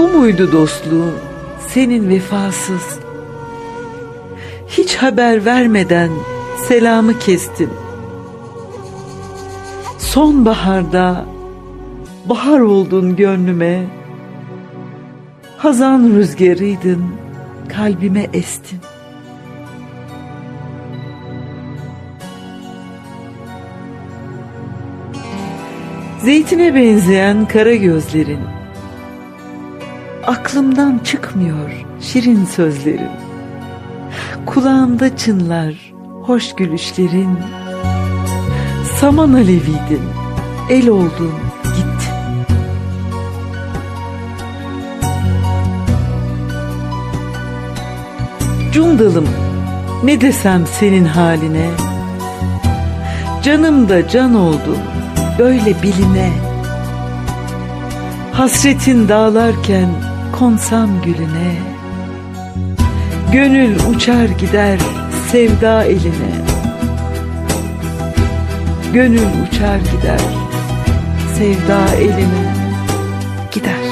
Bu muydu dostluğun? Senin vefasız. Hiç haber vermeden selamı kestin. Sonbaharda bahar oldun gönlüme. Hazan rüzgarıydın, kalbime estin. Zeytine benzeyen kara gözlerin. Aklımdan çıkmıyor şirin sözlerin. Kulağımda çınlar hoş gülüşlerin. Saman aleviydin, el oldun, gittin. Cundalım, ne desem senin haline. Canım da can oldun, böyle biline. Hasretin dağlarken konsam gülüne. Gönül uçar gider sevda eline. Gönül uçar gider sevda eline gider.